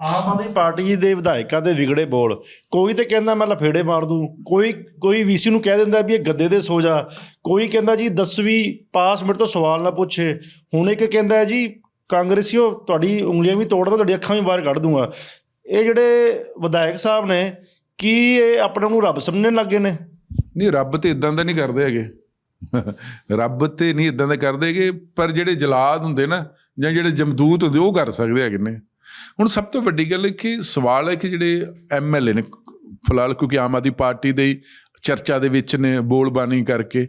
ਆਮ Aadmi Party ਦੇ ਵਿਧਾਇਕਾਂ ਦੇ ਵਿਗੜੇ ਬੋਲ। ਕੋਈ ਤੇ ਕਹਿੰਦਾ ਮੈਂ ਲਫੇੜੇ ਮਾਰ ਦੂੰ। ਕੋਈ ਕੋਈ ਵੀਸੀ ਨੂੰ ਕਹਿ ਦਿੰਦਾ ਵੀ ਇਹ ਗੱਦੇ ਦੇ ਸੋ ਜਾ। ਕੋਈ ਕਹਿੰਦਾ ਜੀ 10ਵੀਂ ਪਾਸ ਮੇਰੇ ਤੋਂ ਸਵਾਲ ਨਾ ਪੁੱਛੇ। ਹੁਣ ਇੱਕ ਕਹਿੰਦਾ ਹੈ ਜੀ, ਕਾਂਗਰਸੀਓ ਤੁਹਾਡੀ ਉਂਗਲੀਆਂ ਵੀ ਤੋੜਦਾ, ਤੁਹਾਡੀ ਅੱਖਾਂ ਵੀ ਬਾਹਰ ਕੱਢ ਦੂੰਗਾ। ਇਹ ਜਿਹੜੇ ਵਿਧਾਇਕ ਸਾਹਿਬ ਨੇ, ਕੀ ਇਹ ਆਪਣੇ ਨੂੰ ਰੱਬ ਸਮਝਣ ਲੱਗੇ ਨੇ? ਨਹੀਂ, ਰੱਬ ਤੇ ਇਦਾਂ ਦਾ ਨਹੀਂ ਕਰਦੇ ਹੈਗੇ। ਰੱਬ ਤੇ ਨਹੀਂ ਇਦਾਂ ਦਾ ਕਰਦੇ ਹੈਗੇ, ਪਰ ਜਿਹੜੇ ਜਲਾਦ ਹੁੰਦੇ ਨਾ, ਜਾਂ ਜਿਹੜੇ ਜਮਦੂਤ ਹੁੰਦੇ, ਉਹ ਕਰ ਸਕਦੇ ਹੈਗੇ ਨੇ। ਹੁਣ ਸਭ ਤੋਂ ਵੱਡੀ ਗੱਲ ਹੈ ਕਿ ਸਵਾਲ ਹੈ ਕਿ ਜਿਹੜੇ ਐਮਐਲਏ ਨੇ, ਫਿਲਹਾਲ ਕਿਉਂਕਿ ਆਮ ਆਦਮੀ ਪਾਰਟੀ ਦੇ ਚਰਚਾ ਦੇ ਵਿੱਚ ਨੇ, ਬੋਲਬਾਣੀ ਕਰਕੇ।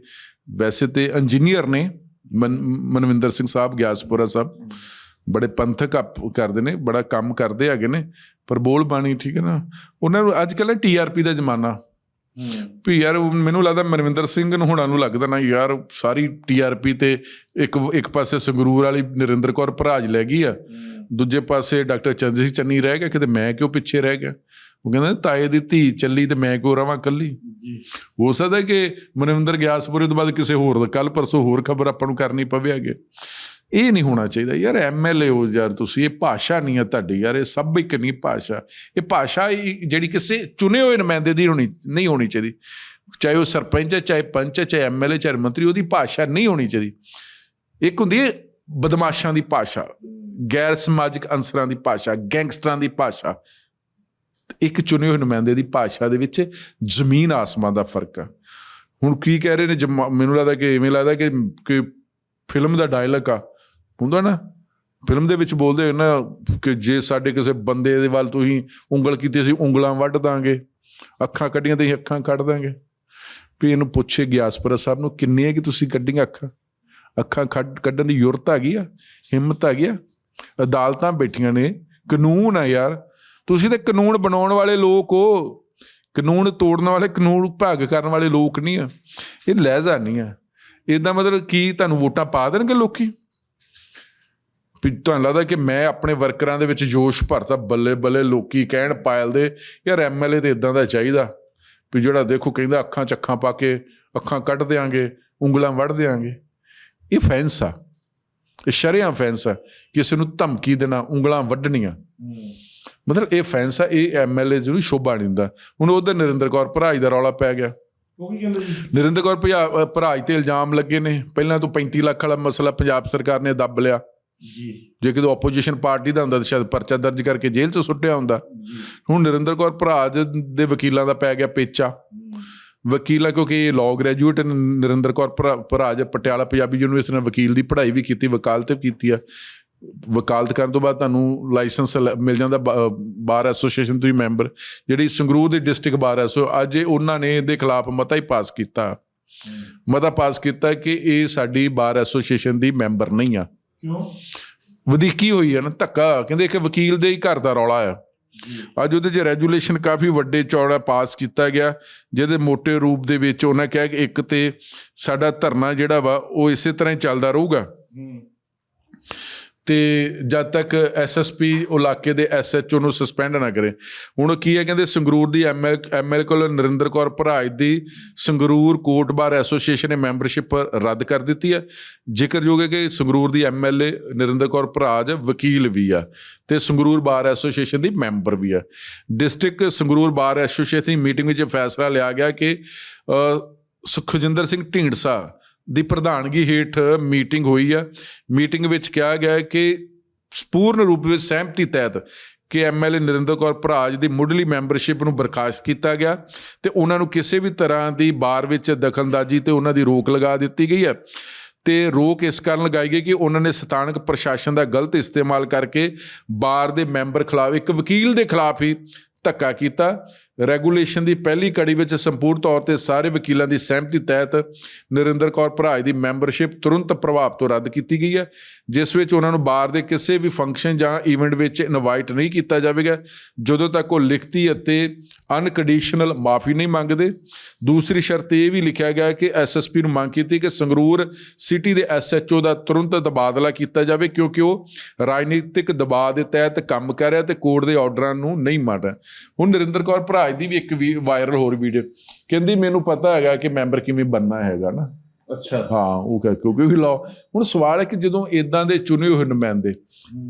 ਵੈਸੇ ਤੇ ਇੰਜੀਨੀਅਰ ਨੇ, ਮਨ- ਮਨਵਿੰਦਰ ਸਿੰਘ ਸਾਹਿਬ, ਗਿਆਸਪੁਰਾ ਸਾਹਿਬ। ਬੜੇ ਪੰਥਕ ਅਪ ਕਰਦੇ ਨੇ, ਬੜਾ ਕੰਮ ਕਰਦੇ ਹੈਗੇ ਨੇ, ਪਰ ਬੋਲਬਾਣੀ ਠੀਕ ਹੈ ਨਾ। ਉਹਨਾਂ ਨੂੰ ਅੱਜ ਕੱਲ੍ਹ ਟੀਆਰਪੀ ਦਾ ਜ਼ਮਾਨਾ ਵੀ ਯਾਰ ਮੈਨੂੰ ਲੱਗਦਾ ਮਨਵਿੰਦਰ ਸਿੰਘ ਨੂੰ ਹੁਣਾਂ ਨੂੰ ਲੱਗਦਾ ਨਾ ਯਾਰ ਸਾਰੀ ਟੀਆਰਪੀ ਤੇ ਇੱਕ ਇੱਕ ਪਾਸੇ ਸੰਗਰੂਰ ਵਾਲੀ ਨਰਿੰਦਰ ਕੌਰ ਭਰਾਜ ਲੈ ਗਈ ਆ। ਦੂਜੇ ਪਾਸੇ ਡਾਕਟਰ ਚੰਦਰ ਸਿੰਘ ਚੰਨੀ ਰਹਿ ਗਿਆ ਕਿਤੇ ਮੈਂ ਕਿਉਂ ਪਿੱਛੇ ਰਹਿ ਗਿਆ? ਉਹ ਕਹਿੰਦਾ ਤਾਏ ਦੀ ਧੀ ਚੱਲੀ ਤੇ ਮੈਂ ਕਿਉਂ ਰਵਾਂ ਕੱਲੀ ਜੀ। ਹੋ ਸਕਦਾ ਕਿ ਮਨਵਿੰਦਰ ਗਿਆਸਪੁਰੇ ਤੋਂ ਬਾਅਦ ਕਿਸੇ ਹੋਰ ਦਾ ਕੱਲ ਪਰਸੋਂ ਹੋਰ ਖਬਰ ਆਪਾਂ ਨੂੰ ਕਰਨੀ ਪਵੇ ਅੱਗੇ ਇਹ ਨਹੀਂ ਹੋਣਾ ਚਾਹੀਦਾ, ਯਾਰ ਐਮਐਲਏ ਹੋ ਯਾਰ ਤੁਸੀਂ, ਇਹ ਭਾਸ਼ਾ ਨਹੀਂ ਆ ਤੁਹਾਡੀ ਯਾਰ, ਇਹ ਸਭ ਇੱਕ ਨਹੀਂ ਭਾਸ਼ਾ। ਇਹ ਭਾਸ਼ਾ ਜਿਹੜੀ ਕਿਸੇ ਚੁਣੇ ਹੋਏ ਨੁਮਾਇੰਦੇ ਦੀ ਹੋਣੀ, ਨਹੀਂ ਹੋਣੀ ਚਾਹੀਦੀ। ਚਾਹੇ ਉਹ ਸਰਪੰਚ ਹੈ, ਚਾਹੇ ਪੰਚ ਹੈ, ਚਾਹੇ ਐਮਐਲਏ ਚਾਹੇ ਮੰਤਰੀ, ਉਹਦੀ ਭਾਸ਼ਾ ਨਹੀਂ ਹੋਣੀ ਚਾਹੀਦੀ। ਇੱਕ ਹੁੰਦੀ ਹੈ ਬਦਮਾਸ਼ਾਂ ਦੀ ਭਾਸ਼ਾ, ਗੈਰ ਸਮਾਜਿਕ ਅੰਸਰਾਂ ਦੀ ਭਾਸ਼ਾ, ਗੈਂਗਸਟਰਾਂ ਦੀ ਭਾਸ਼ਾ। ਇੱਕ ਚੁਣੇ ਹੋਏ ਨੁਮਾਇੰਦੇ ਦੀ ਭਾਸ਼ਾ ਦੇ ਵਿੱਚ ਜ਼ਮੀਨ ਆਸਮਾਨ ਦਾ ਫ਼ਰਕ ਆ। ਹੁਣ ਕੀ ਕਹਿ ਰਹੇ ਨੇ, ਜਮਾ- ਮੈਨੂੰ ਲੱਗਦਾ ਕਿ, ਇਵੇਂ ਲੱਗਦਾ ਕਿ ਕੋਈ ਫਿਲਮ ਦਾ ਡਾਇਲੌਗ ਆ। ਹੁੰਦਾ ਨਾ। ਫਿਲਮ ਦੇ ਵਿੱਚ ਬੋਲਦੇ ਹੋ ਨਾ ਕਿ ਜੇ ਸਾਡੇ ਕਿਸੇ ਬੰਦੇ ਦੇ ਵੱਲ ਤੁਸੀਂ ਉਂਗਲ ਕੀਤੀ ਸੀ ਉਂਗਲਾਂ ਵੱਢ ਦਾਂਗੇ। ਅੱਖਾਂ ਕੱਢੀਆਂ ਤੇ ਅਸੀਂ ਅੱਖਾਂ ਕੱਢ ਦਾਂਗੇ। ਵੀ ਇਹਨੂੰ ਪੁੱਛੇ ਗਿਆਸਪੁਰਾ ਸਾਹਿਬ ਨੂੰ ਕਿੰਨੀਆਂ ਕਿ ਤੁਸੀਂ ਕੱਢੀਆਂ ਅੱਖਾਂ? ਅੱਖਾਂ ਕੱਢ, ਕੱਢਣ ਦੀ ਯੁਰਤ ਹੈਗੀ ਆ, ਹਿੰਮਤ ਹੈਗੀ ਆ। ਅਦਾਲਤਾਂ ਬੈਠੀਆਂ ਨੇ, ਕਾਨੂੰਨ ਆ ਯਾਰ। ਤੁਸੀਂ ਤੇ ਕਾਨੂੰਨ ਬਣਾਉਣ ਵਾਲੇ ਲੋਕ ਹੋ। ਕਾਨੂੰਨ ਤੋੜਨ ਵਾਲੇ, ਕਾਨੂੰਨ ਭਾਗ ਕਰਨ ਵਾਲੇ ਲੋਕ ਨਹੀਂ ਆ। ਇਹ ਲਹਿਜ਼ਾ ਨਹੀਂ ਆ। ਇਹਦਾ ਮਤਲਬ ਕੀ ਤੁਹਾਨੂੰ ਵੋਟਾਂ ਪਾ ਦੇਣਗੇ ਲੋਕੀ? ਤੁਹਾਨੂੰ ਲੱਗਦਾ ਕਿ ਮੈਂ ਆਪਣੇ ਵਰਕਰਾਂ ਦੇ ਵਿੱਚ ਜੋਸ਼ ਭਰਤਾ ਬੱਲੇ ਬੱਲੇ ਲੋਕੀ ਕਹਿਣ ਪਾਇਲ ਦੇ ਯਾਰ ਐਮਐਲਏ ਤੇ ਇਦਾਂ ਦਾ ਚਾਹੀਦਾ। ਵੀ ਜਿਹੜਾ ਦੇਖੋ ਕਹਿੰਦਾ ਅੱਖਾਂ ਚ ਅੱਖਾਂ ਪਾ ਕੇ ਅੱਖਾਂ ਕੱਢ ਦੇਾਂਗੇ ਉਂਗਲਾਂ ਵੱਢ ਦੇਾਂਗੇ ਇਹ ਫੈਂਸ ਆ। ਇਹ ਸ਼ਰਿਆਂ ਫੈਂਸ ਆ। ਕਿਸੇ ਨੂੰ ਧਮਕੀ ਦੇਣਾ ਉਂਗਲਾਂ ਵੱਢਣੀਆਂ। ਮਤਲਬ ਇਹ ਫੈਂਸ ਆ ਇਹ ਐਮਐਲਏ ਜ਼ਰੂਰ ਸ਼ੋਭਾ ਨਹੀਂ ਦਿੰਦਾ। ਹੁਣ ਉਧਰ ਨਰਿੰਦਰ ਕੌਰ ਭਰਾਜ ਦਾ ਰੌਲਾ ਪੈ ਗਿਆ। ਉਹ ਕੀ ਕਹਿੰਦੇ ਜੀ ਨਰਿੰਦਰ ਕੌਰ ਭਰਾਜ ਤੇ ਇਲਜ਼ਾਮ ਲੱਗੇ ਨੇ। ਪਹਿਲਾਂ ਤੋਂ 35 ਲੱਖ ਵਾਲਾ ਮਸਲਾ ਪੰਜਾਬ ਸਰਕਾਰ ਨੇ ਦੱਬ ਲਿਆ। ਜੀ। ਜੇ ਕਿਤੇ ਆਪੋਜੀਸ਼ਨ ਪਾਰਟੀ ਦਾ ਹੁੰਦਾ ਤਾਂ ਸ਼ਾਇਦ ਪਰਚਾ ਦਰਜ ਕਰਕੇ ਜੇਲ੍ਹ 'ਚ ਸੁੱਟਿਆ ਹੁੰਦਾ। ਹੁਣ ਨਰਿੰਦਰ ਕੌਰ ਭਰਾਜ ਦੇ ਵਕੀਲਾਂ ਦਾ ਪੈ ਗਿਆ ਪੇਚਾ। ਵਕੀਲਾਂ ਕਿਉਂਕਿ ਇਹ ਲਾਅ ਗ੍ਰੈਜੂਏਟ ਨਰਿੰਦਰ ਕੌਰ ਭਰਾ- ਭਰਾਜ ਪਟਿਆਲਾ ਪੰਜਾਬੀ ਯੂਨੀਵਰਸਿਟੀ ਨਾਲ ਵਕੀਲ ਦੀ ਪੜ੍ਹਾਈ ਵੀ ਕੀਤੀ ਵਕਾਲਤ ਵੀ ਕੀਤੀ ਆ। ਵਕਾਲਤ ਕਰਨ ਤੋਂ ਬਾਅਦ ਤੁਹਾਨੂੰ ਲਾਇਸੈਂਸ ਮਿਲ ਜਾਂਦਾ ਬਾਰ ਐਸੋਸੀਏਸ਼ਨ ਤੋਂ ਹੀ ਮੈਂਬਰ ਜਿਹੜੀ ਸੰਗਰੂਰ ਦੀ ਡਿਸਟ੍ਰਿਕਟ ਬਾਰ ਐਸੋ ਅੱਜ ਇਹ ਉਹਨਾਂ ਨੇ ਇਹਦੇ ਖਿਲਾਫ ਮਤਾ ਹੀ ਪਾਸ ਕੀਤਾ। ਮਤਾ ਪਾਸ ਕੀਤਾ ਕਿ ਇਹ ਸਾਡੀ ਬਾਰ ਐਸੋਸੀਏਸ਼ਨ ਦੀ ਮੈਂਬਰ ਨਹੀਂ ਆ। ਕਿਉਂ? ਵਧੀਕੀ ਹੋਈ ਹੈ ਨਾ ਧੱਕਾ। ਕਹਿੰਦੇ ਕਿ ਵਕੀਲ ਦੇ ਹੀ ਘਰ ਦਾ ਰੌਲਾ ਆ। ਅੱਜ ਉਹਦੇ 'ਚ ਰੈਜੂਲੇਸ਼ਨ ਕਾਫੀ ਵੱਡੇ ਚੌੜਾ ਪਾਸ ਕੀਤਾ ਗਿਆ। ਜਿਹਦੇ ਮੋٹے ਰੂਪ ਦੇ ਵਿੱਚ ਉਹਨਾਂ ਕਿਹਾ ਕਿ ਇੱਕ ਤੇ ਸਾਡਾ ਧਰਨਾ ਜਿਹੜਾ ਵਾ ਉਹ ਇਸੇ ਤਰ੍ਹਾਂ ਹੀ ਚੱਲਦਾ ਰਹੂਗਾ। ਤੇ ਜਦ ਤੱਕ ਐਸਐਸਪੀ ਇਲਾਕੇ ਦੇ ਐਸਐਚਓ ਨੂੰ ਸਸਪੈਂਡ ਨਾ ਕਰੇ। ਹੁਣ ਕੀ ਹੈ, ਕਹਿੰਦੇ ਸੰਗਰੂਰ ਦੀ ਐਮਐਲ ਐਮਐਲ ਕੋਲ ਨਰਿੰਦਰ ਕੌਰ ਭਰਾਜ ਦੀ ਸੰਗਰੂਰ ਕੋਰਟ ਬਾਰ ਐਸੋਸੀਏਸ਼ਨ ਨੇ ਮੈਂਬਰਸ਼ਿਪ ਰੱਦ ਕਰ ਦਿੱਤੀ ਹੈ। ਜ਼ਿਕਰਯੋਗ ਹੈ ਕਿ ਸੰਗਰੂਰ ਦੀ ਐਮਐਲਏ ਨਰਿੰਦਰ ਕੌਰ ਭਰਾਜ ਵਕੀਲ ਵੀ ਆ ਤੇ ਸੰਗਰੂਰ ਬਾਰ ਐਸੋਸੀਏਸ਼ਨ ਦੀ ਮੈਂਬਰ ਵੀ ਆ। ਡਿਸਟ੍ਰਿਕਟ ਸੰਗਰੂਰ ਬਾਰ ਐਸੋਸੀਏਸ਼ਨ ਦੀ ਮੀਟਿੰਗ ਵਿੱਚ ਫੈਸਲਾ ਲਿਆ ਗਿਆ ਕਿ ਸੁਖਜਿੰਦਰ ਸਿੰਘ ਢੀਂਡਸਾ ਦੀ ਪ੍ਰਧਾਨਗੀ ਹੇਠ ਮੀਟਿੰਗ ਹੋਈ ਆ। ਮੀਟਿੰਗ ਵਿੱਚ ਕਿਹਾ ਗਿਆ ਕਿ ਸਪੂਰਨ ਰੂਪ ਵਿੱਚ ਸਹਿਮਤੀ ਤਹਿਤ ਕਿ ਐਮਐਲਏ ਨਰਿੰਦਰ ਕੌਰ ਭਰਾਜ ਦੀ ਮੁੱਢਲੀ ਮੈਂਬਰਸ਼ਿਪ ਨੂੰ ਬਰਖਾਸਤ ਕੀਤਾ ਗਿਆ ਤੇ ਉਹਨਾਂ ਨੂੰ ਕਿਸੇ ਵੀ ਤਰ੍ਹਾਂ ਦੀ ਬਾਰ ਵਿੱਚ ਦਖਲਅੰਦਾਜ਼ੀ ਤੇ ਉਹਨਾਂ ਦੀ ਰੋਕ ਲਗਾ ਦਿੱਤੀ ਗਈ ਹੈ। ਤੇ ਰੋਕ ਇਸ ਕਾਰਨ ਲਗਾਈ ਗਈ ਕਿ ਉਹਨਾਂ ਨੇ ਸਥਾਨਕ ਪ੍ਰਸ਼ਾਸਨ ਦਾ ਗਲਤ ਇਸਤੇਮਾਲ ਕਰਕੇ ਬਾਰ ਦੇ ਮੈਂਬਰ ਖਿਲਾਫ ਇੱਕ ਵਕੀਲ ਦੇ ਖਿਲਾਫ ਹੀ ਧੱਕਾ ਕੀਤਾ। ਰੈਗੂਲੇਸ਼ਨ ਦੀ ਪਹਿਲੀ ਕੜੀ ਵਿੱਚ ਸੰਪੂਰਨ ਤੌਰ ਤੇ ਸਾਰੇ ਵਕੀਲਾਂ ਦੀ ਸਹਿਮਤੀ ਤਹਿਤ ਨਰਿੰਦਰ ਕੌਰ ਭਰਾਜ ਦੀ ਮੈਂਬਰਸ਼ਿਪ ਤੁਰੰਤ ਪ੍ਰਭਾਵ ਤੋਂ ਰੱਦ ਕੀਤੀ ਗਈ ਹੈ, ਜਿਸ ਵਿੱਚ ਉਹਨਾਂ ਨੂੰ ਬਾਰ ਦੇ ਕਿਸੇ ਵੀ ਫੰਕਸ਼ਨ ਜਾਂ ਇਵੈਂਟ ਵਿੱਚ ਇਨਵਾਈਟ ਨਹੀਂ ਕੀਤਾ ਜਾਵੇਗਾ। ਜਦੋਂ ਤੱਕ ਉਹ ਲਿਖਤੀ ਅਤੇ ਅਨਕੰਡੀਸ਼ਨਲ ਮਾਫੀ ਨਹੀਂ ਮੰਗਦੇ। ਦੂਸਰੀ ਸ਼ਰਤ ਇਹ ਵੀ ਲਿਖਿਆ ਗਿਆ ਕਿ ਐਸਐਸਪੀ ਨੂੰ ਮੰਗ ਕੀਤੀ ਕਿ ਸੰਗਰੂਰ ਸਿਟੀ ਦੇ ਐਸਐਚਓ ਦਾ ਤੁਰੰਤ ਤਬਾਦਲਾ ਕੀਤਾ ਜਾਵੇ, ਕਿਉਂਕਿ ਉਹ ਰਾਜਨੀਤਿਕ ਦਬਾਅ ਦੇ ਤਹਿਤ ਕੰਮ ਕਰ ਰਿਹਾ ਤੇ ਕੋਰਟ ਦੇ ਆਰਡਰਾਂ ਨੂੰ ਨਹੀਂ ਮੰਨ ਰਿਹਾ। ਹੁਣ ਨਰਿੰਦਰ ਕੌਰ ਭਰਾ ਭਰਾਜ ਦੀ ਵੀ ਇੱਕ ਵੀ ਵਾਇਰਲ ਹੋਰ ਵੀਡੀਓ ਕਹਿੰਦੀ ਮੈਨੂੰ ਪਤਾ ਹੈਗਾ ਕਿ ਮੈਂਬਰ ਕਿਵੇਂ ਬੰਨਣਾ ਹੈਗਾ ਨਾ। ਅੱਛਾ। ਹਾਂ ਉਹ ਕਹਿ ਕਿਉਂਕਿ ਲਾਓ ਹੁਣ ਸਵਾਲ ਹੈ ਕਿ ਜਦੋਂ ਇਦਾਂ ਦੇ ਚੁਣੇ ਹੋਏ ਨੁਮਾਇੰਦੇ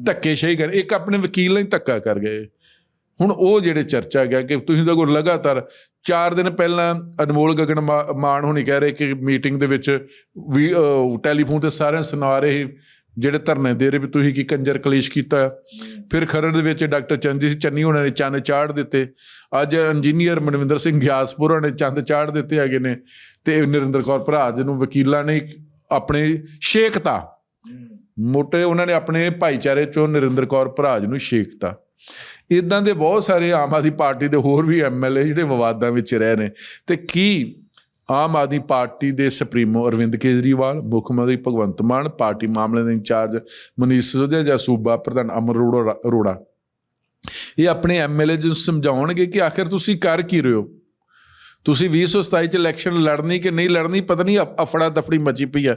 ਧੱਕੇਸ਼ਾਹੀ ਕਰ ਇੱਕ ਆਪਣੇ ਵਕੀਲ ਹੀ ਧੱਕਾ ਕਰ ਗਏ। ਹੁਣ ਉਹ ਜਿਹੜੇ ਚਰਚਾ ਗਿਆ ਕਿ ਤੁਸੀਂ ਤਾਂ ਕੋਈ ਲਗਾਤਾਰ 4 ਦਿਨ ਪਹਿਲਾਂ ਅਨਮੋਲ ਗਗਨ ਮਾਨ ਹੋਣੀ ਕਹਿ ਰਹੇ ਕਿ ਮੀਟਿੰਗ ਦੇ ਵਿੱਚ ਵੀ ਟੈਲੀਫੋਨ ਤੇ ਸਾਰਿਆਂ ਨੂੰ ਸੁਣਾ ਰਹੇ ਜਿਹੜੇ ਧਰਨੇ ਦੇ ਰਹੇ ਵੀ ਤੁਸੀਂ ਕੀ ਕੰਜਰ ਕਲੇਸ਼ ਕੀਤਾ ਫਿਰ ਖਰੜ ਦੇ ਵਿੱਚ ਡਾਕਟਰ ਚੰਜੀ ਚੰਨੀ ਉਹਨਾਂ ਨੇ ਚੰਨ ਚਾੜ ਦਿੱਤੇ। ਅੱਜ ਇੰਜੀਨੀਅਰ ਮਨਵਿੰਦਰ ਸਿੰਘ ਗਿਆਸਪੁਰ ਹੋਣਾ ਨੇ ਚੰਦ ਚਾੜ ਦਿੱਤੇ ਹੈਗੇ ਨੇ। ਤੇ ਨਰਿੰਦਰ ਕੌਰ ਭਰਾਜ ਨੂੰ ਵਕੀਲਾਂ ਨੇ ਆਪਣੇ ਸ਼ੇਕਤਾ ਮੋਟੇ ਉਹਨਾਂ ਨੇ ਆਪਣੇ ਭਾਈਚਾਰੇ ਚੋਂ ਨਰਿੰਦਰ ਕੌਰ ਭਰਾਜ ਨੂੰ ਸ਼ੇਕਤਾ ਇਦਾਂ ਦੇ ਬਹੁਤ ਸਾਰੇ ਆਮ ਆਦਮੀ ਪਾਰਟੀ ਦੇ ਹੋਰ ਵੀ ਐਮਐਲਏ ਜਿਹੜੇ ਵਿਵਾਦਾਂ ਵਿੱਚ ਰਹੇ ਨੇ। ਤੇ ਕੀ ਆਮ ਆਦਮੀ ਪਾਰਟੀ ਦੇ ਸੁਪਰੀਮੋ ਅਰਵਿੰਦ ਕੇਜਰੀਵਾਲ, ਮੁੱਖ ਮੰਤਰੀ ਭਗਵੰਤ ਮਾਨ, ਪਾਰਟੀ ਮਾਮਲੇ ਦੇ ਇੰਚਾਰਜ ਮਨੀਸ਼ ਸਿਸੋਦੀਆ ਜਾਂ ਸੂਬਾ ਪ੍ਰਧਾਨ ਅਮਰ ਅਰੋੜਾ ਅਰੋੜਾ। ਇਹ ਆਪਣੇ ਐਮਐਲਏ ਨੂੰ ਸਮਝਾਉਣਗੇ ਕਿ ਆਖਿਰ ਤੁਸੀਂ ਕਰ ਕੀ ਰਹੇ ਹੋ? ਤੁਸੀਂ 2027 ਚ ਇਲੈਕਸ਼ਨ ਲੜਨੀ ਕਿ ਨਹੀਂ ਲੜਨੀ, ਪਤਾ ਨਹੀਂ ਅਫੜਾ ਦਫੜੀ ਮਚੀ ਪਈ ਆ।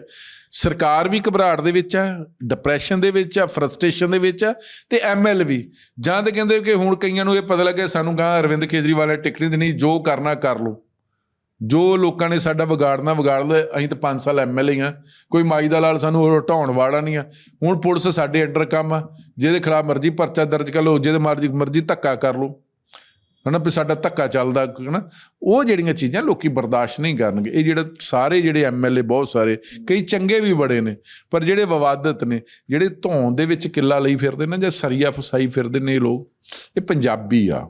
ਸਰਕਾਰ ਵੀ ਘਬਰਾਹਟ ਦੇ ਵਿੱਚ ਆ ਡਿਪਰੈਸ਼ਨ ਦੇ ਵਿੱਚ ਆ ਫਰਸਟ੍ਰੇਸ਼ਨ ਦੇ ਵਿੱਚ ਆ ਤੇ ਐਮਐਲ ਵੀ। ਜਾਂ ਤੇ ਕਹਿੰਦੇ ਕਿ ਹੁਣ ਕਈਆਂ ਨੂੰ ਇਹ ਪਤਾ ਲੱਗਿਆ, ਸਾਨੂੰ ਕਹਾਂ ਅਰਵਿੰਦ ਕੇਜਰੀਵਾਲ ਨੇ ਟਿਕਟ ਨਹੀਂ ਦੇਣੀ, ਜੋ ਕਰਨਾ ਕਰ ਲਓ। ਜੋ ਲੋਕਾਂ ਨੇ ਸਾਡਾ ਵਿਗਾੜਨਾ, ਵਿਗਾੜ ਲਏ ਅਸੀਂ ਤਾਂ 5 ਸਾਲ ਐਮਐਲਏ ਆ। ਕੋਈ ਮਾਈ ਦਾ ਲਾਲ ਸਾਨੂੰ ਹਟਾਉਣ ਵਾਲਾ ਨਹੀਂ ਆ। ਹੁਣ ਪੁਲਿਸ ਸਾਡੇ ਅੰਡਰ ਕੰਮ ਆ, ਜਿਹਦੇ ਖਿਲਾਫ ਮਰਜ਼ੀ ਪਰਚਾ ਦਰਜ ਕਰ ਲਓ, ਜਿਹਦੇ ਮਰਜ਼ੀ ਮਰਜ਼ੀ ਧੱਕਾ ਕਰ ਲਓ। ਹਨਾ ਵੀ ਸਾਡਾ ਧੱਕਾ ਚੱਲਦਾ, ਹਨਾ। ਉਹ ਜਿਹੜੀਆਂ ਚੀਜ਼ਾਂ ਲੋਕੀ ਬਰਦਾਸ਼ਤ ਨਹੀਂ ਕਰਨਗੇ। ਇਹ ਜਿਹੜਾ ਸਾਰੇ ਜਿਹੜੇ ਐਮਐਲਏ ਬਹੁਤ ਸਾਰੇ, ਕਈ ਚੰਗੇ ਵੀ ਬੜੇ ਨੇ, ਪਰ ਜਿਹੜੇ ਵਿਵਾਦਤ ਨੇ, ਜਿਹੜੇ ਧੌਣ ਦੇ ਵਿੱਚ ਕਿੱਲਾ ਲਈ ਫਿਰਦੇ ਨੇ ਜਾਂ ਸਰੀਆ ਫਸਾਈ ਫਿਰਦੇ ਨੇ ਇਹ ਲੋਕ, ਇਹ ਪੰਜਾਬੀ ਆ।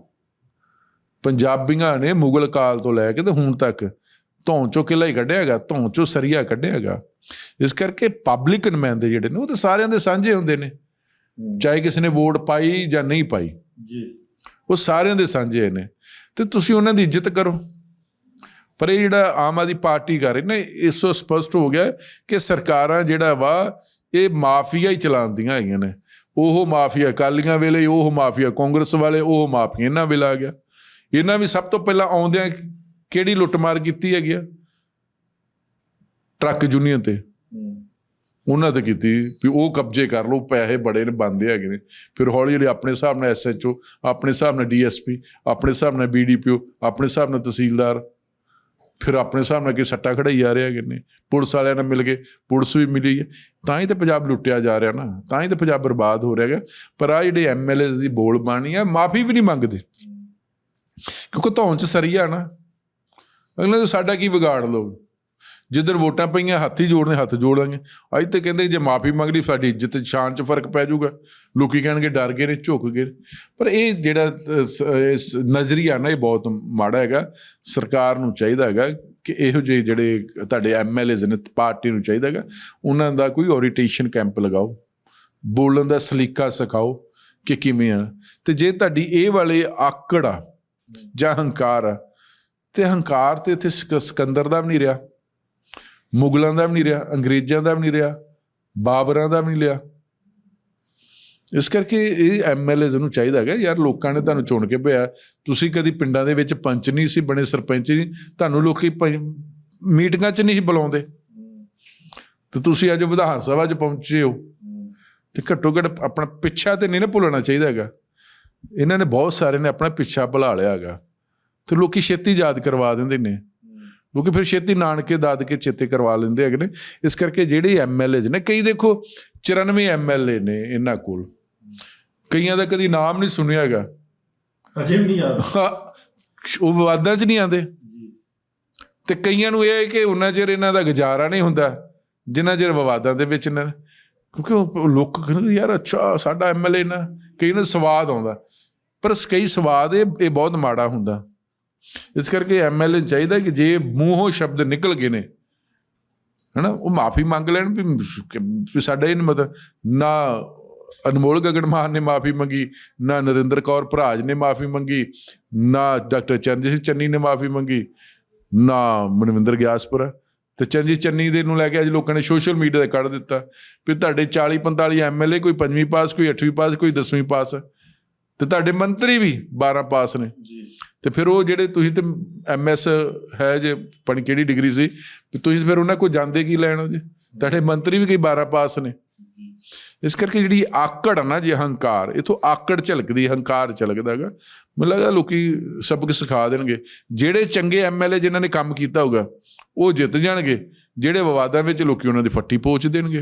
ਪੰਜਾਬੀਆਂ ਨੇ ਮੁਗਲ ਕਾਲ ਤੋਂ ਲੈ ਕੇ ਤੇ ਹੁਣ ਤੱਕ ਧੌਣ ਚੋਂ ਕਿੱਲਾ ਹੀ ਕੱਢਿਆ ਹੈਗਾ ਧੌਣ ਚੋਂ ਸਰੀਆ ਕੱਢਿਆ ਹੈਗਾ। ਇਸ ਕਰਕੇ ਪਬਲਿਕ ਨੁਮਾਇੰਦੇ ਜਿਹੜੇ ਨੇ ਉਹ ਤਾਂ ਸਾਰਿਆਂ ਦੇ ਸਾਂਝੇ ਹੁੰਦੇ ਨੇ ਚਾਹੇ ਕਿਸੇ ਨੇ ਵੋਟ ਪਾਈ ਜਾਂ ਨਹੀਂ ਪਾਈ। ਜੀ। ਉਹ ਸਾਰਿਆਂ ਦੇ ਸਾਂਝੇ ਨੇ। ਤੇ ਤੁਸੀਂ ਉਹਨਾਂ ਦੀ ਇੱਜ਼ਤ ਕਰੋ। ਪਰ ਇਹ ਜਿਹੜਾ ਆਮ ਆਦਮੀ ਪਾਰਟੀ ਕਰ ਰਹੀ ਨਾ ਇਸ ਤੋਂ ਸਪਸ਼ਟ ਹੋ ਗਿਆ ਕਿ ਸਰਕਾਰਾਂ ਜਿਹੜਾ ਵਾ ਇਹ ਮਾਫੀਆ ਹੀ ਚਲਾਉਂਦੀਆਂ ਹੈਗੀਆਂ ਨੇ। ਉਹ ਮਾਫੀਆ ਅਕਾਲੀਆਂ ਵੇਲੇ ਉਹ ਮਾਫੀਆ ਕਾਂਗਰਸ ਵਾਲੇ ਉਹ ਮਾਫੀਆ ਇਹਨਾਂ ਵੇਲੇ ਆ ਗਿਆ। ਇਹਨਾਂ ਵੀ ਸਭ ਤੋਂ ਪਹਿਲਾਂ ਆਉਂਦਿਆਂ ਕਿਹੜੀ ਲੁੱਟਮਾਰ ਕੀਤੀ ਹੈਗੀ ਆ? ਟਰੱਕ ਯੂਨੀਅਨ ਤੇ। ਉਹਨਾਂ ਤੇ ਕੀਤੀ ਵੀ ਉਹ ਕਬਜ਼ੇ ਕਰ ਲਓ, ਪੈਸੇ ਬੜੇ ਨੇ ਬੰਦੇ ਹੈਗੇ ਨੇ। ਫਿਰ ਹੌਲੀ ਹੌਲੀ ਆਪਣੇ ਹਿਸਾਬ ਨਾਲ ਐਸਐਚਓ ਆਪਣੇ ਹਿਸਾਬ ਨਾਲ ਡੀਐਸਪੀ ਆਪਣੇ ਹਿਸਾਬ ਨਾਲ ਬੀਡੀਪੀਓ ਆਪਣੇ ਹਿਸਾਬ ਨਾਲ ਤਹਿਸੀਲਦਾਰ। ਫਿਰ ਆਪਣੇ ਹਿਸਾਬ ਨਾਲ ਕਿ ਸੱਟਾ ਖੜਾਈ ਜਾ ਰਹੇ ਹੈਗੇ ਨੇ। ਪੁਲਿਸ ਵਾਲਿਆਂ ਨਾਲ ਮਿਲ ਕੇ ਪੁਲਿਸ ਵੀ ਮਿਲੀ ਹੈ। ਤਾਂ ਹੀ ਤਾਂ ਪੰਜਾਬ ਲੁੱਟਿਆ ਜਾ ਰਿਹਾ ਨਾ। ਤਾਂ ਹੀ ਤਾਂ ਪੰਜਾਬ ਬਰਬਾਦ ਹੋ ਰਿਹਾ ਹੈਗਾ। ਪਰ ਆ ਜਿਹੜੇ ਐਮਐਲਏਸ ਦੀ ਬੋਲ ਬਾਣੀ ਆ, ਮਾਫੀ ਵੀ ਨਹੀਂ ਮੰਗਦੇ। ਕਿਉਂਕਿ ਧੌਣ ਚ ਸਰੀਆ ਨਾ। ਅਗਲੇ ਤੋਂ ਸਾਡਾ ਕੀ ਵਿਗਾੜ ਲਓ ਜਿੱਧਰ ਵੋਟਾਂ ਪਈਆਂ, ਹੱਥ ਹੀ ਜੋੜਨੇ, ਹੱਥ ਜੋੜਾਂਗੇ ਅੱਜ ਤੇ ਕਹਿੰਦੇ ਜੇ ਮਾਫੀ ਮੰਗਦੀ, ਸਾਡੀ ਇੱਜ਼ਤ ਸ਼ਾਨ 'ਚ ਫ਼ਰਕ ਪੈ ਜਾਊਗਾ। ਲੋਕੀ ਕਹਿਣਗੇ ਡਰ ਗਏ ਨੇ, ਝੁਕ ਗਏ ਪਰ ਇਹ ਜਿਹੜਾ ਨਜ਼ਰੀਆ ਨਾ, ਇਹ ਬਹੁਤ ਮਾੜਾ ਹੈਗਾ। ਸਰਕਾਰ ਨੂੰ ਚਾਹੀਦਾ ਹੈਗਾ ਕਿ ਇਹੋ ਜਿਹੇ ਜਿਹੜੇ ਤੁਹਾਡੇ ਐਮਐਲਏਜ਼ ਨੇ, ਪਾਰਟੀ ਨੂੰ ਚਾਹੀਦਾ ਹੈਗਾ। ਉਹਨਾਂ ਦਾ ਕੋਈ ਓਰੀਟੇਸ਼ਨ ਕੈਂਪ ਲਗਾਓ। ਬੋਲਣ ਦਾ ਸਲੀਕਾ ਸਿਖਾਓ ਕਿ ਕਿਵੇਂ ਆ। ਤੇ ਜੇ ਤੁਹਾਡੀ ਇਹ ਵਾਲੇ ਆਕੜ ਆ ਜਾਂ ਹੰਕਾਰ ਆ। ਤੇ ਹੰਕਾਰ ਤੇ ਇੱਥੇ ਸਿਕ- ਸਿਕੰਦਰ ਦਾ ਵੀ ਨਹੀਂ ਰਿਹਾ, ਮੁਗਲਾਂ ਦਾ ਵੀ ਨਹੀਂ ਰਿਹਾ, ਅੰਗਰੇਜ਼ਾਂ ਦਾ ਵੀ ਨਹੀਂ ਰਿਹਾ, ਬਾਬਰਾਂ ਦਾ ਵੀ ਨਹੀਂ ਲਿਆ ਇਸ ਕਰਕੇ ਇਹ ਐਮਐਲਏਜ਼ ਨੂੰ ਚਾਹੀਦਾ ਹੈਗਾ, ਯਾਰ ਲੋਕਾਂ ਨੇ ਤੁਹਾਨੂੰ ਚੁਣ ਕੇ ਭਿਆ ਤੁਸੀਂ ਕਦੀ ਪਿੰਡਾਂ ਦੇ ਵਿੱਚ ਪੰਚ ਨਹੀਂ ਸੀ ਬਣੇ, ਸਰਪੰਚ ਨਹੀਂ, ਤੁਹਾਨੂੰ ਲੋਕੀ ਪ- ਮੀਟਿੰਗਾਂ 'ਚ ਨਹੀਂ ਸੀ ਬੁਲਾਉਂਦੇ। ਤੇ ਤੁਸੀਂ ਅੱਜ ਵਿਧਾਨ ਸਭਾ 'ਚ ਪਹੁੰਚੇ ਹੋ। ਤੇ ਘੱਟੋ ਘੱਟ ਆਪਣਾ ਪਿੱਛਾ ਤੇ ਨਹੀਂ ਨਾ ਭੁੱਲਣਾ ਚਾਹੀਦਾ ਹੈਗਾ। ਇਹਨਾਂ ਨੇ ਬਹੁਤ ਸਾਰੇ ਨੇ ਆਪਣਾ ਪਿੱਛਾ ਭੁਲਾ ਲਿਆ ਹੈਗਾ ਤੇ ਲੋਕੀ ਛੇਤੀ ਯਾਦ ਕਰਵਾ ਦਿੰਦੇ ਨੇ। ਕਿਉਂਕਿ ਫਿਰ ਛੇਤੀ ਨਾਨਕੇ ਦਾਦ ਕੇ ਚੇਤੇ ਕਰਵਾ ਲੈਂਦੇ ਹੈਗੇ ਨੇ। ਇਸ ਕਰਕੇ ਜਿਹੜੇ ਐਮਐਲਏ ਨੇ ਕਈ ਦੇਖੋ 94 ਐਮਐਲਏ ਨੇ ਇਹਨਾਂ ਕੋਲ। ਕਈਆਂ ਦਾ ਕਦੀ ਨਾਮ ਨਹੀਂ ਸੁਣਿਆ ਹੈਗਾ। ਅਜੇ ਵੀ ਨਹੀਂ ਯਾਦ। ਉਹ ਵਿਵਾਦਾਂ 'ਚ ਨਹੀਂ ਆਉਂਦੇ। ਤੇ ਕਈਆਂ ਨੂੰ ਇਹ ਹੈ ਕਿ ਉਹਨਾਂ ਚਿਰ ਇਹਨਾਂ ਦਾ ਗੁਜ਼ਾਰਾ ਨਹੀਂ ਹੁੰਦਾ ਜਿੰਨਾ ਚਿਰ ਵਿਵਾਦਾਂ ਦੇ ਵਿੱਚ ਨੇ। ਕਿਉਂਕਿ ਉਹ ਲੋਕ ਕਹਿੰਦੇ ਯਾਰ ਅੱਛਾ, ਸਾਡਾ ਐਮਐਲਏ ਨਾ। ਕਈ ਨੂੰ ਸਵਾਦ ਆਉਂਦਾ। ਪਰ ਕਈ ਸਵਾਦ ਇਹ ਇਹ ਬਹੁਤ ਮਾੜਾ ਹੁੰਦਾ। ਇਸ ਕਰਕੇ ਐਮਐਲਏ ਚਾਹੀਦਾ ਕਿ ਜੇ ਮੂੰਹੋਂ ਸ਼ਬਦ ਨਿਕਲ ਗਏ ਨੇ, ਹਨਾ, ਉਹ ਮਾਫੀ ਮੰਗ ਲੈਣ ਵੀ ਸਾਡਾ ਇਹ ਮਤਲਬ, ਨਾ ਅਨਮੋਲ ਗਗਨ ਮਾਨ ਨੇ ਮਾਫੀ ਮੰਗੀ, ਨਾ ਨਰਿੰਦਰ ਕੌਰ ਭਰਾਜ ਨੇ ਮਾਫੀ ਮੰਗੀ, ਨਾ ਡਾਕਟਰ ਚਰਨਜੀਤ ਸਿੰਘ ਚੰਨੀ ਨੇ ਮਾਫੀ ਮੰਗੀ, ਨਾ ਮਨਵਿੰਦਰ ਗਿਆਸਪੁਰਾ। ਤੇ ਚੰਨੀ ਚੰਨੀ ਦੇ ਨੂੰ ਲੈ ਕੇ ਅੱਜ ਲੋਕਾਂ ਨੇ ਸੋਸ਼ਲ ਮੀਡੀਆ ਤੇ ਕੱਢ ਦਿੱਤਾ ਵੀ ਤੁਹਾਡੇ 40 45 ਐਮਐਲਏ ਕੋਈ ਪੰਜਵੀਂ ਪਾਸ ਕੋਈ ਅੱਠਵੀਂ ਪਾਸ ਕੋਈ 10ਵੀਂ ਪਾਸ ਤੇ ਤੁਹਾਡੇ ਮੰਤਰੀ ਵੀ 12 ਪਾਸ ਨੇ। ਜੀ। ਤੇ ਫਿਰ ਉਹ ਜਿਹੜੇ ਤੁਸੀਂ ਤੇ ਐਮਐਸ ਹੈ ਜੇ ਪਣ ਕਿਹੜੀ ਡਿਗਰੀ ਸੀ ਤੇ ਤੁਸੀਂ ਫਿਰ ਉਹਨਾਂ ਕੋਲ ਜਾਂਦੇ ਕੀ ਲੈਣ ਹੋ ਜੀ? ਤੁਹਾਡੇ ਮੰਤਰੀ ਵੀ ਕਈ 12 ਪਾਸ ਨੇ। ਇਸ ਕਰਕੇ ਜਿਹੜੀ ਆਕੜ ਨਾ ਜੇ ਹੰਕਾਰ ਇਥੋਂ ਆਕੜ ਝਲਕਦੀ ਹੰਕਾਰ ਝਲਕਦਾ ਹੈਗਾ ਮੈਨੂੰ ਲੱਗਾ ਲੋਕੀ ਸਬਕ ਸਿਖਾ ਦੇਣਗੇ। ਜਿਹੜੇ ਚੰਗੇ ਐਮਐਲਏ ਜਿਨ੍ਹਾਂ ਨੇ ਕੰਮ ਕੀਤਾ ਹੋਗਾ ਉਹ ਜਿੱਤ ਜਾਣਗੇ ਜਿਹੜੇ ਵਿਵਾਦਾਂ ਵਿੱਚ ਲੋਕੀ ਉਹਨਾਂ ਦੀ ਫੱਟੀ ਪੋਚ ਦੇਣਗੇ।